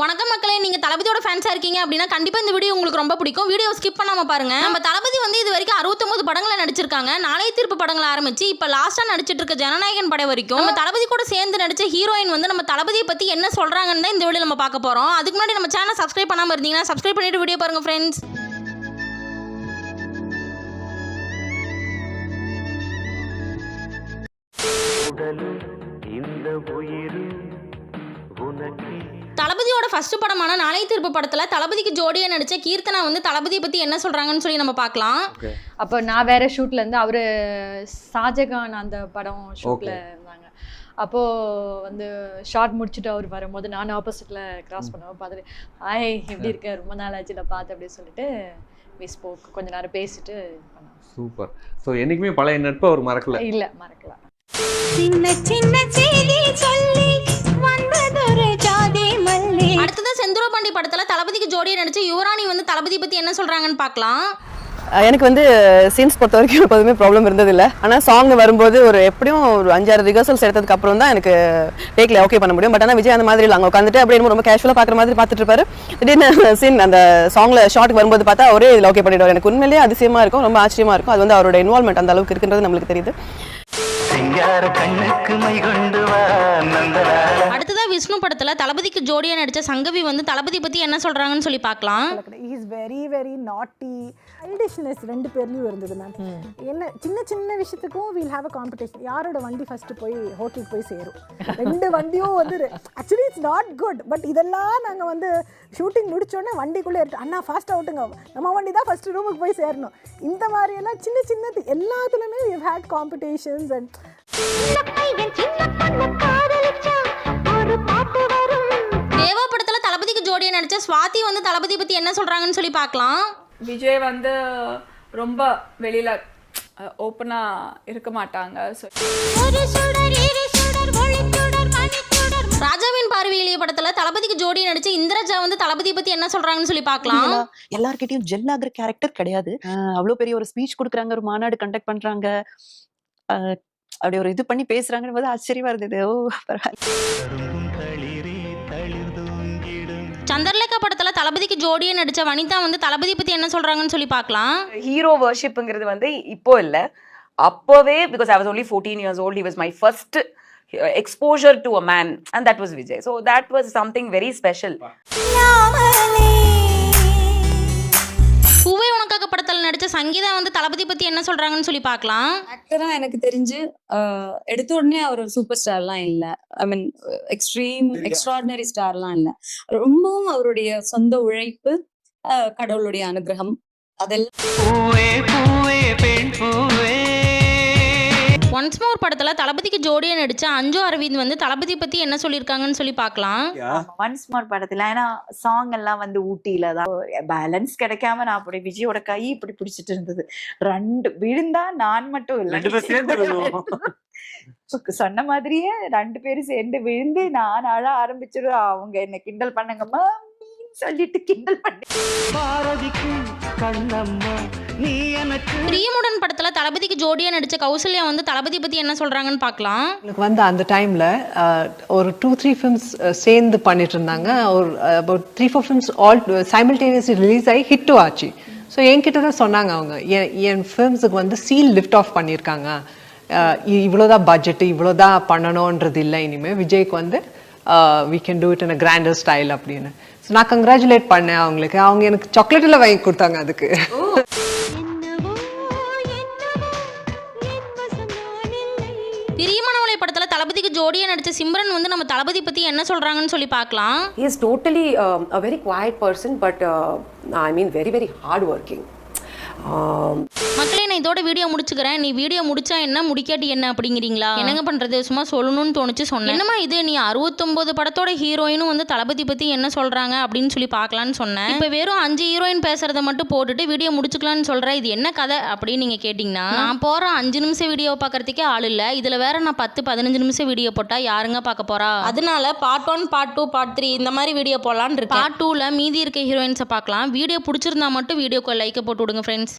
வணக்கம் மக்களே நீங்க தளபதியோட ஃபேன்ஸா இருக்கீங்க அப்படின்னா கண்டிப்பா இந்த வீடியோ உங்களுக்கு ரொம்ப பிடிக்கும். வீடியோ ஸ்கிப் பண்ணாம பாருங்க. நம்ம தளபதி வந்து இது வரைக்கும் 69 படங்களை நடிச்சிருக்காங்க. நாளைய தீர்ப்பு படங்களை ஆரம்பிச்சு இப்ப லாஸ்டா நடிச்சிட்டு இருக்க ஜனநாயகன் படம் வரைக்கும் நம்ம தளபதி கூட சேர்ந்து நடிச்ச ஹீரோயின் வந்து நம்ம தளபதியை பத்தி என்ன சொல்றாங்கன்னு தான் இந்த வீடியோ நம்ம பார்க்க போறோம். அதுக்கு முன்னாடி நம்ம சேனல் சப்ஸ்கிரைப் பண்ணாம இருந்தீங்கன்னா சப்ஸ்கிரைப் பண்ணிட்டு வீடியோ பாருங்க ஃப்ரெண்ட்ஸ் உடலும் இந்த உயிரும் உனக்கே தளபதியோட ஃபர்ஸ்ட் படமான நாளைய தீர்ப்பு படத்துல தளபதிக்கு ஜோடியா நடிச்ச கீர்த்தனா வந்து தளபதியை பத்தி என்ன சொல்றாங்கன்னு சொல்லி நம்ம பார்க்கலாம். அப்போ நான் வேற ஷூட்ல இருந்து அவரு ஷாஜகான் அந்த படம் ஷூட்ல இருந்தாங்க. அப்போ வந்து ஷார்ட் முடிச்சுட்டு அவர் வரும்போது நான் ஆப்போசிட்ல கிராஸ் பண்ணுவோம் பார்த்துட்டு ஹாய் எப்படி இருக்க? ரொம்ப நாள் ஆச்சு நான் பார்த்து அப்படின்னு சொல்லிட்டு மிஸ் போக்கு கொஞ்ச நேரம் பேசிட்டு சூப்பர். ஸோ என்னைக்குமே பழைய நட்பை அவர் மறக்கல. இல்ல மறக்கல. சின்ன சின்ன செய்தி சொல்லி அடுத்தது செந்தூர பாண்டி படத்துல தளபதிக்கு ஜோடியா நடிச்ச யுவராணி வந்து தளபதி பத்தி என்ன சொல்றாங்கன்னு பார்க்கலாம். எனக்கு வந்து சீன்ஸ் பொறுத்த வரைக்கும் எப்போதுமே ப்ராப்ளம் இருந்ததில்ல. ஆனால் சாங் வரும்போது ஒரு எப்படியும் ஒரு அஞ்சாறு ரிஹர்சல்ஸ் எடுத்ததுக்கு அப்புறம் தான் எனக்கு டேக்ல ஓகே பண்ண முடியும். பட் ஆனால் விஜய் அந்த மாதிரி இல்லை. அங்கே உட்காந்துட்டு அப்படியே ரொம்ப கேஷுவலாக பார்க்குற மாதிரி பார்த்துட்டு இருப்பாரு. திடீர்னு சீன் அந்த சாங்ல ஷார்ட் வரும்போது பார்த்தா ஒரே இதில் ஓகே பண்ணிடுவார். எனக்கு உண்மையிலேயே அதிசயமா இருக்கும். ரொம்ப ஆச்சரியமா இருக்கும். அது வந்து அவரோட இன்வால்மெண்ட் அந்த அளவுக்கு இருக்குன்றது நம்மளுக்கு தெரியுது. சிங்கார விஷ்ணு படத்துல தளபதிக்கு ஜோடியா நடிச்ச சங்கவி வந்து தளபதி பத்தி என்ன சொல்றாங்கன்னு சொல்லி பார்க்கலாம். Is very very naughty childishness ரெண்டு பேர்லயும் இருந்தது மேம் என்ன சின்ன சின்ன விஷயத்துக்கும் வீல் ஹாவ் அ காம்படிஷன் யாரோட வண்டி ஃபர்ஸ்ட் போய் ஹோட்டலுக்கு போய் சேரும்? ரெண்டு வண்டியும் வந்து actually it's not good but இதெல்லாம் நாங்கள் வந்து ஷூட்டிங் முடிச்சோடனே வண்டிக்குள்ளே இருக்கு அண்ணா ஃபாஸ்ட் அவுட்டுங்க நம்ம வண்டி தான் ஃபர்ஸ்ட் ரூமுக்கு போய் சேரணும். இந்த மாதிரியெல்லாம் சின்ன சின்னது எல்லாத்துலேயுமே வி ஹேட் காம்படிஷன்ஸ் அண்ட் நடிச்ச சுவாதி வந்து தளபதி பத்தி என்ன சொல்றாங்கன்னு சொல்லி பார்க்கலாம். விஜய் வந்து ரொம்ப வெளியில ஓப்பனாக இருக்க மாட்டாங்க. ராஜாவின் பார்வையிலேயே படத்துல தளபதிக்கு ஜோடியா நடிச்ச இந்திரஜா வந்து தளபதி பத்தி என்ன சொல்றாங்கன்னு சொல்லி பார்க்கலாம். எல்லார்கிட்டயும் ஜெல் ஆகுற கேரக்டர் கிடையாது. அவ்வளவு பெரிய ஒரு ஸ்பீச் கொடுக்குறாங்க ஒரு மாநாடு கண்டக்ட் பண்றாங்க. அப்படி ஒரு இது பண்ணி பேசுறாங்கன்னு போது ஆச்சரியமா இருந்தது. ஓ பரவாயில்ல. சந்திரலேகா படத்துல தளபதிக்கு ஜோடியா நடிச்ச வனிதா வந்து தளபதி பத்தி என்ன சொல்றாங்கன்னு சொல்லி பார்க்கலாம். ஹீரோ வர்ஷிப்புங்கிறது வந்து இப்போ இல்லை. அப்போவே because I was only fourteen years old he was my first exposure to a man and that was Vijay so that was something very special உனக்காக படத்துல நடிச்ச சங்கீதா வந்து தளபதி பத்தி என்ன சொல்றாங்கன்னு சொல்லி பார்க்கலாம். ஆக்டரா எனக்கு தெரிஞ்சு ஆஹ், எடுத்த உடனே அவர் ஒரு சூப்பர் ஸ்டார்லாம் இல்ல. ஐ மீன் எக்ஸ்ட்ரீம் எக்ஸ்ட்ராடினரி ஸ்டார்லாம் இல்ல. ரொம்பவும் அவருடைய சொந்த உழைப்பு கடவுளுடைய அனுகிரகம். அதெல்லாம் பூவே பூவே பெண் பூவே. ஒன்ஸ் மோர் படத்துல தளபதிக்கு ஜோடியா நடிச்ச அஞ்சு அரவிந்த் வந்து தளபதி பத்தி என்ன சொல்லியிருக்காங்கன்னு சொல்லி பார்க்கலாம். ஒன்ஸ் மோர் படத்துல ஏன்னா சாங் எல்லாம் வந்து ஊட்டியில தான் பேலன்ஸ் கிடைக்காம நான் அப்படி விஜயோட கை இப்படி பிடிச்சிட்டு இருந்தது. ரெண்டு விழுந்தா நான் மட்டும் இல்ல. சொன்ன மாதிரியே ரெண்டு பேரும் சேர்ந்து விழுந்து நான் அழ ஆரம்பிச்சிடும் அவங்க என்ன கிண்டல் பண்ணுங்கம்மா சொல்லிட்டு கிண்டல் பண்ணி பாரதிக்கும் கண்ணம்மா நீ எனக்கு பிரியமுடன் படத்துல தளபதிக்கு ஜோடியா நடிச்ச கௌசல்யா வந்து தளபதி பத்தி என்ன சொல்றாங்கன்னு பார்க்கலாம் எனக்கு வந்து அந்த டைமில் ஒரு டூ த்ரீ ஃபிலிம்ஸ் சேர்ந்து பண்ணிட்டு இருந்தாங்க ஒரு about three four films all simultaneously release ஆகி ஹிட்டும் ஆச்சு. ஸோ என்கிட்ட தான் சொன்னாங்க அவங்க. என் என் ஃபிலிம்ஸுக்கு வந்து சீல் லிஃப்ட் ஆஃப் பண்ணியிருக்காங்க. இவ்வளோதான் பட்ஜெட்டு இவ்வளோதான் பண்ணணுன்றது இல்லை. இனிமேல் விஜய்க்கு வந்து we can do it in a grander style அப்படின்னு. ஸோ நான் கங்க்ராச்சுலேட் பண்ணேன் அவங்களுக்கு. அவங்க எனக்கு சாக்லேட் எல்லாம் வாங்கி கொடுத்தாங்க அதுக்கு. பிரியமனவளை படத்துல தளபதிக்கு ஜோடியா நடிச்ச சிம்ரன் வந்து நம்ம தளபதி பத்தி என்ன சொல்றாங்கன்னு சொல்லி பார்க்கலாம். Is totally a very quiet person but I mean very very hard working மக்களே நான் இதோட வீடியோ முடிச்சுக்கிறேன். நீ வீடியோ முடிச்சா என்ன? முடிக்காட்டி என்ன அப்படிங்கிறீங்களா? என்னங்க பண்றது? சும்மா சொல்லணும்னு தோணுச்சு சொன்னேன். என்னமா இது? நீ அறுபத்தொன்பது படத்தோட ஹீரோயினும் வந்து தளபதி பத்தி என்ன சொல்றாங்க அப்படின்னு சொல்லி பார்க்கலான்னு சொன்னேன். இப்போ வெறும் அஞ்சு ஹீரோயின் பேசுறத மட்டும் போட்டுட்டு வீடியோ முடிச்சுக்கலாம்னு சொல்றேன் இது என்ன கதை அப்படின்னு நீங்க கேட்டிங்கன்னா நான் போற அஞ்சு நிமிஷம் வீடியோ பார்க்கறதுக்கே ஆள் இல்ல. இதுல வேற நான் பத்து பதினஞ்சு நிமிஷம் வீடியோ போட்டா யாருங்க பார்க்க போறா? அதனால part one part two part three இந்த மாதிரி வீடியோ போடலான்னு இருக்கு பார்ட் டூல மீதி இருக்க ஹீரோயின்ஸை பார்க்கலாம். வீடியோ பிடிச்சிருந்தா மட்டும் வீடியோக்கு லைக்கை போட்டு விடுங்க ஃப்ரெண்ட்ஸ்